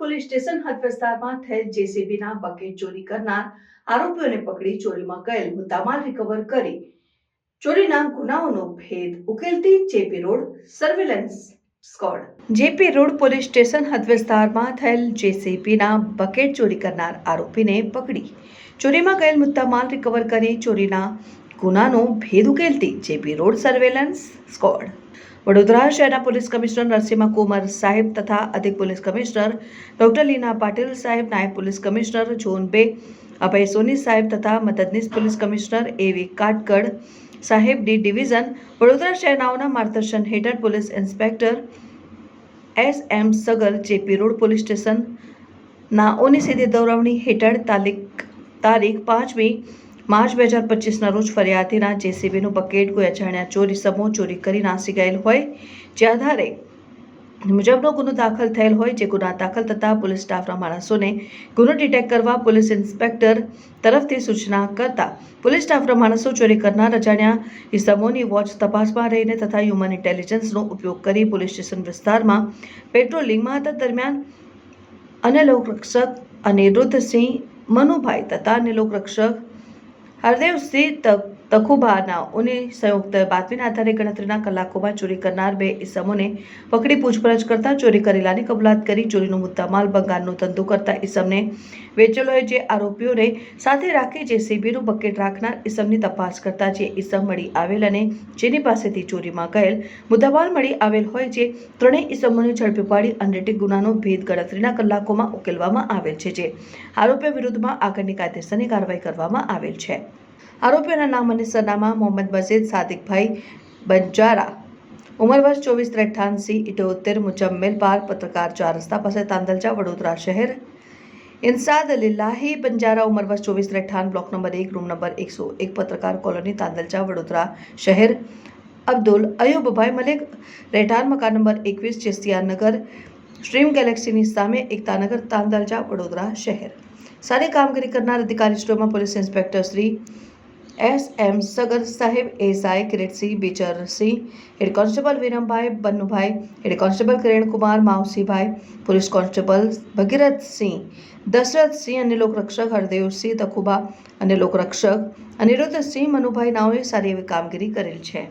Police station હદ થયેલ જેસીબીના bucket ચોરી કરનાર આરોપીઓને પકડી ચોરીમાં ગયેલ મુદ્દામાલ રિકવર કરી ચોરીના ગુનાઓનો ભેદ ઉકેલતી JP road surveillance squad JP road police station હદ વિસ્તારમાં થયેલ જેસીબીના બકેટ ચોરી કરનાર આરોપીને પકડી ચોરીમાં ગયેલ મુદ્દામાલ રિકવર કરી ચોરીના ગુનાનો ભેદ ઉકેલતી JP road surveillance squad Vadodara શહેરના પોલીસ કમિશનર નરસિંહ કુમાર સાહેબ તથા અધિક police commissioner doctor Leena Patil saheb, નાયબ પોલીસ કમિશનર ઝોન બે, અભય સોની સાહેબ તથા મદદનીશ પોલીસ કમિશનર એવી કાટકડ સાહેબ ડી ડિવિઝન, વડોદરા શહેરનાઓના માર્ગદર્શન હેઠળ police inspector S M Sagar JP road police station, નાઓની સીધી દોરવણી હેઠળ તારીખ તારીખ પાંચમી માર્ચ બે હજાર પચીસના રોજ ફરિયાદીના જેસીબીનું બકેટ કોઈ અજાણ્યા ચોરી, સમૂહ ચોરી કરી નાસી ગયેલ હોય જે આધારે મુજબનો ગુનો દાખલ થયેલ હોય જે ગુના દાખલ થતાં પોલીસ સ્ટાફના માણસોને ગુનો ડિટેક્ટ કરવા પોલીસ ઇન્સ્પેક્ટર તરફથી સૂચના કરતા પોલીસ સ્ટાફના માણસો ચોરી કરનાર અજાણ્યા ઇસમોની વોચ તપાસમાં રહીને તથા હ્યુમન ઇન્ટેલિજન્સનો ઉપયોગ કરી પોલીસ સ્ટેશન વિસ્તારમાં પેટ્રોલિંગમાં હતા. દરમિયાન અને લોકરક્ષક અનિરુદ્ધસિંહ, મનુભાઈ તથા અને લોકરક્ષક હરદેવસિંહ ત- તખુબાનાઓની સંયુક્ત બાતમીના આધારે ગણતરીના કલાકોમાં ચોરી કરનાર બે ઇસમોને પકડી પૂછપરછ કરતા ચોરી કરેલાની કબૂલાત કરી ચોરીનો મુદ્દામાલ બંગાળનો ધંધો કરતા ઇસમને વેચેલો હોય જે આરોપીઓને સાથે રાખી જે સીબીનું બકેટ રાખનાર ઇસમની તપાસ કરતા જે ઇસમ મળી આવેલ અને જેની પાસેથી ચોરીમાં ગયેલ મુદ્દામાલ મળી આવેલ હોય જે ત્રણેય ઇસમોને ઝડપી પાડી અનરેટિક ગુનાનો ભેદ ગણતરીના કલાકોમાં ઉકેલવામાં આવેલ છે જે આરોપીઓ વિરુદ્ધમાં આગળની કાયદેસરની કાર્યવાહી કરવામાં આવેલ છે. આરોપીઓના નામ અને સરનામા મોહમ્મદ મજીદ સાદિકભાઈ બંજારા. ઉંમર વર્ષ ચોવીસ ત્રેઠાણસી ઇઠોતેર મુજમ્મેલ બાર પત્રકાર ચાર રસ્તા પાસે તાંદલજા વડોદરા શહેર. ઇન્સાદ લીલાહી બંજારા, ઉંમર વર્ષ ચોવીસ ત્રેઠાણ બ્લોક નંબર એક, રૂમ નંબર એકસો એક, પત્રકાર કોલોની, તાંદલચા, વડોદરા શહેર. અબ્દુલ અયુબભાઈ મલિક, રહેઠાણ મકાન નંબર એકવીસ ચેસ્તિયાનગર સ્ટ્રીમ ગેલેક્સીની સામે એકતાનગર, તાંદલચા, વડોદરા શહેર. સારી કામગીરી કરનાર અધિકારીશ્રીઓમાં police inspector Shri S M Sagar saheb, SI Kiritsinh, Becharsinh, head constable Virambhai, Bannubhai, head constable Kirankumar, Mavsibhai, police constable Bhagirathsinh, Dasharathsinh અને લોકરક્ષક હરદેવસિંહ તખુબા અને લોકરક્ષક અનિરુદ્ધસિંહ મનુભાઈ નાઓએ સારી એવી કામગીરી કરેલ છે.